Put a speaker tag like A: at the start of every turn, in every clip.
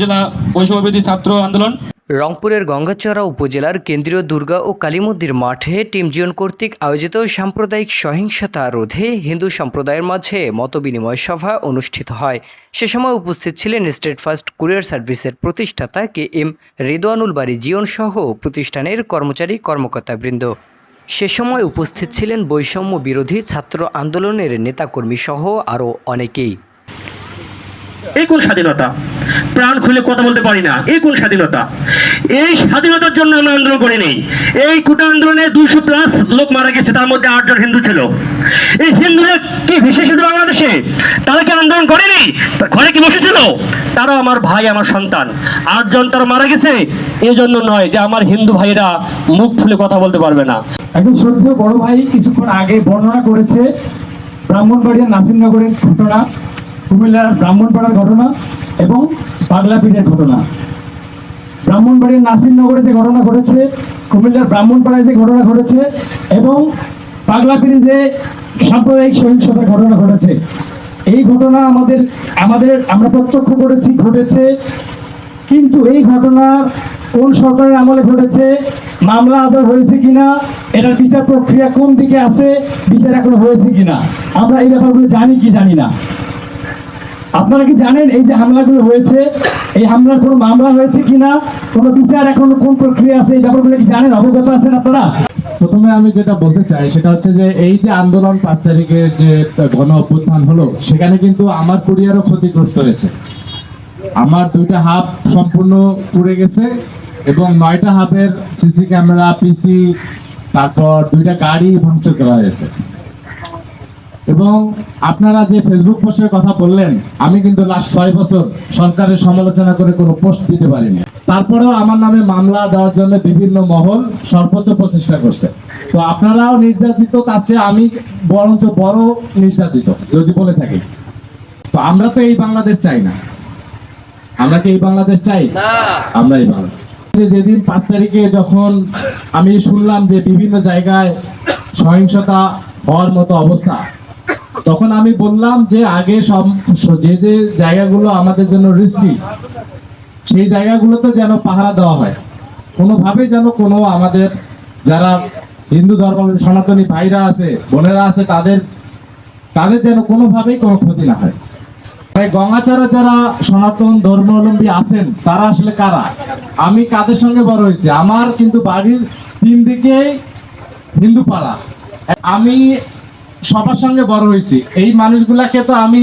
A: জেলা ছাত্র আন্দোলন।
B: রংপুরের গঙ্গাচড়া উপজেলার কেন্দ্রীয় দুর্গা ও কালীমন্দির মাঠে টিম জিয়ন কর্তৃক আয়োজিত সাম্প্রদায়িক সহিংসতা রোধে হিন্দু সম্প্রদায়ের মাঝে মতবিনিময় সভা অনুষ্ঠিত হয়। সে সময় উপস্থিত ছিলেন স্টেট ফার্স্ট কুরিয়ার সার্ভিসের প্রতিষ্ঠাতা কে এম রেদওয়ানুল বাড়ি জিয়ন সহ প্রতিষ্ঠানের কর্মচারী কর্মকর্তাবৃন্দ। সে সময় উপস্থিত ছিলেন বৈষম্য বিরোধী ছাত্র আন্দোলনের নেতাকর্মী সহ আরও অনেকেই।
C: এই কোন স্বাধীনতা? প্রাণ খুলে কথা বলতে পারি না। এই কোন স্বাধীনতা? এই স্বাধীনতার জন্য আমরা আন্দোলন এই কোটা আন্দোলনে দুইশো প্লাস লোক মারা গেছে, তার মধ্যে আটজন হিন্দু ছিল। এই হিন্দুরা কি বাংলাদেশে? তারা কি আন্দোলন করেনি ঘরে কি বসেছিল? তারা আমার ভাই, আমার সন্তান। আটজন তারা মারা গেছে এই জন্য নয় যে আমার হিন্দু ভাইরা মুখ খুলে কথা বলতে পারবে না।
D: একজন শ্রদ্ধেয় বড় ভাই কিছুক্ষণ আগে বর্ণনা করেছে ব্রাহ্মণবাড়িয়া নাসিরনগরের ঘটনা। কুমিল্লার ব্রাহ্মণপাড়ার ঘটনা এবং পাগলাপীঠের ঘটনা। ব্রাহ্মণবাড়ির নাসিরনগরে যে ঘটনা ঘটেছে, কুমিল্লার ব্রাহ্মণপাড়ায় যে ঘটনা ঘটেছে এবং পাগলাপীঠে যে সাম্প্রদায়িক সহিংসতার ঘটনা ঘটেছে। এই ঘটনা আমাদের আমাদের, আমরা প্রত্যক্ষ করেছি, ঘটেছে। কিন্তু এই ঘটনা কোন সরকারের আমলে ঘটেছে, মামলা আদর হয়েছে কিনা, এটার বিচার প্রক্রিয়া কোন দিকে আছে, বিচার এখন হয়েছে কিনা, আমরা এই ব্যাপারগুলো জানি কি জানি না। আপনারা কি জানেন এই যে হামলাগুলো হয়েছে? এই হামলার কোনো মামলা হয়েছে কিনা? কোনো বিচার এখনও কোন প্রক্রিয়া আছে? এই ব্যাপারগুলো কি জানেন? অবগত আছেন আপনারা?
E: প্রথমে আমি যেটা বলতে চাই, সেটা হচ্ছে যে এই যে আন্দোলন পাঁচ তারিখের যে গণ অভ্যুত্থান হলো, সেখানে কিন্তু আমার কুরিয়ারও ক্ষতিগ্রস্ত হয়েছে। আমার দুইটা হাব সম্পূর্ণ পুড়ে গেছে এবং নয়টা হাবের সিসি ক্যামেরা, পিসি, তারপর দুইটা গাড়ি ভাঙচুর করা হয়েছে। এবং আপনারা যে ফেসবুক পোস্টের কথা বললেন আমি কিন্তু লাস্ট ছয় বছর সরকারের সমালোচনা করে কোনো পোস্ট দিতে পারিনি। তারপরেও আমার নামে মামলা দেওয়ার জন্য বিভিন্ন মহল সর্বোচ্চ প্রচেষ্টা করছে। তো আপনারাও নির্যাতিত তার চেয়ে আমি বরঞ্চ বড় নির্যাতিত যদি বলে থাকি। তো আমরা তো এই বাংলাদেশ চাই না। আমরা কি এই বাংলাদেশ চাই? আমরা এই বাংলাদেশ যেদিন পাঁচ তারিখে যখন আমি শুনলাম যে বিভিন্ন জায়গায় সহিংসতা হওয়ার মতো অবস্থা তখন আমি বললাম যে আগে যে যে জায়গাগুলো আমাদের জন্য রিস্কি সেই জায়গাগুলোতে যেন পাহারা দেওয়া হয়। কোনোভাবে যেন কোনো আমাদের যারা হিন্দু ধর্ম, সনাতনী ভাইরা আছে, বোনেরা আছে, তাদের তাদের যেন কোনোভাবেই কোনো ক্ষতি না হয়। তাই গঙ্গাচারা যারা সনাতন ধর্মাবলম্বী আছেন, তারা আসলে কারা? আমি কাদের সঙ্গে বড় হয়েছি? আমার কিন্তু বাড়ির তিন দিকেই হিন্দু পাড়া আমি সবার সঙ্গে বড় হয়েছি। এই মানুষগুলাকে তো আমি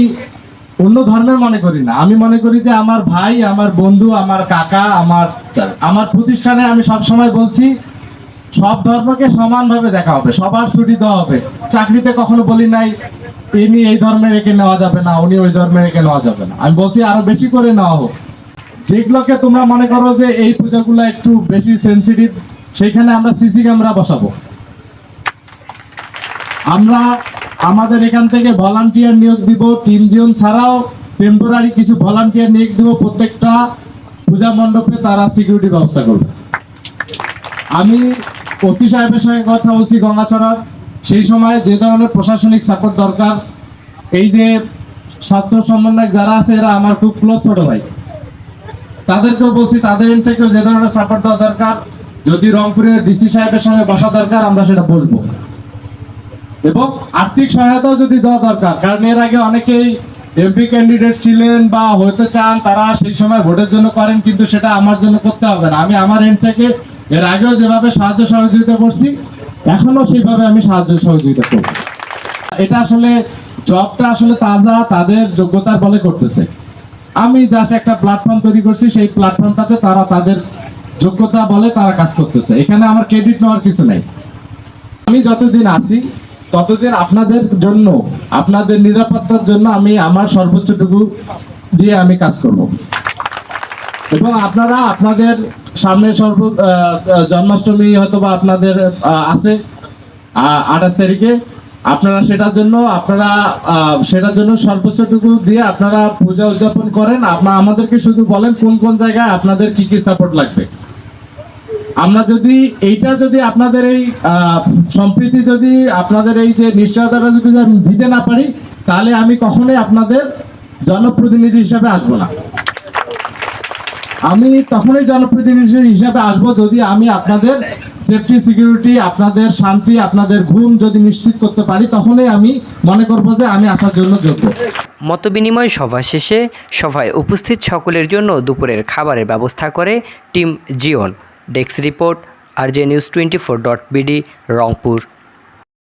E: অন্য ধর্মের মনে করি না। আমি মনে করি যে আমার ভাই আমার বন্ধু আমার কাকা আমার আমার প্রতিষ্ঠানে আমি সব সময় বলছি সব ধর্মকে সমানভাবে দেখা হবে। সবার ছুটি দেওয়া হবে। চাকরিতে কখনো বলি নাই ইনি এই ধর্মের একে নেওয়া যাবে না উনি ওই ধর্মে একে নেওয়া যাবে না। আমি বলছি আরও বেশি করে নেওয়া হোক। যেগুলোকে তোমরা মনে করো যে এই পূজাগুলো একটু বেশি সেন্সিটিভ সেইখানে আমরা সিসি ক্যামেরা বসাবো। আমরা আমাদের এখান থেকে ভলান্টিয়ার নিয়োগ দিব টিম ছাড়াও টেম্পোরারি কিছু ভলান্টিয়ার নিয়োগ দিব, প্রত্যেকটা পূজা মণ্ডপে তারা সিকিউরিটি ব্যবস্থা করবে। আমি ওসি সাহেবের সঙ্গে কথা বলছি গঙ্গাচড়ার সেই সময় যে ধরনের প্রশাসনিক সাপোর্ট দরকার, এই যে ছাত্র সমন্বয়ক যারা আছে, এরা আমার খুব ক্লোজ ছোট ভাই। তাদেরকেও বলছি, তাদের থেকেও যে ধরনের সাপোর্ট দেওয়া দরকার, যদি রংপুরের ডিসি সাহেবের সঙ্গে বসা দরকার, আমরা সেটা বলব এবং আর্থিক সহায়তাও যদি দেওয়া দরকার, কারণ এর আগে অনেকেই এমপি ক্যান্ডিডেট ছিলেন বা হতে চান, তারা সেই সময় ভোটের জন্য করেন, কিন্তু সেটা আমার জন্য করতে হবে না। আমি আমার এন্ড থেকে এর আগেও যেভাবে সাহায্য সহযোগিতা করছি এখনও সেইভাবে আমি সাহায্য সহযোগিতা করব। এটা আসলে জবটা আসলে তারা তাদের যোগ্যতার বলে করতেছে। আমি জাস্ট একটা প্ল্যাটফর্ম তৈরি করছি, সেই প্ল্যাটফর্মটাতে তারা তাদের যোগ্যতা বলে তারা কাজ করতেছে। এখানে আমার ক্রেডিট নেওয়ার কিছু নাই। আমি যতদিন আছি ততদিন আপনাদের জন্য, আপনাদের নিরাপত্তার জন্য আমি আমার সর্বোচ্চটুকু দিয়ে আমি কাজ করব। এবং আপনারা আপনাদের সামনে সর্ব জন্মাষ্টমী হয়তো বা আপনাদের আছে আঠাশ তারিখে। আপনারা সেটার জন্য, আপনারা সেটার জন্য সর্বোচ্চটুকু দিয়ে আপনারা পূজা উদযাপন করেন। আপনারা আমাদেরকে শুধু বলেন কোন কোন জায়গায় আপনাদের কি কি সাপোর্ট লাগবে। আমরা যদি এইটা যদি আপনাদের এই সম্প্রীতি যদি আপনাদের এই যে নিশ্চয়তাটা যদি আমি দিতে না পারি, তাহলে আমি কখনোই আপনাদের জনপ্রতিনিধি হিসাবে আসব না। আমি তখনই জনপ্রতিনিধি হিসাবে আসব যদি আমি আপনাদের সেফটি সিকিউরিটি আপনাদের শান্তি, আপনাদের ঘুম যদি নিশ্চিত করতে পারি, তখনই আমি মনে করব যে আমি আসার জন্য যোগ্য।
B: মতবিনিময় সভা শেষে সভায় উপস্থিত সকলের জন্য দুপুরের খাবারের ব্যবস্থা করে team Jeon. Desk report R J news twenty four dot BD Rangpur.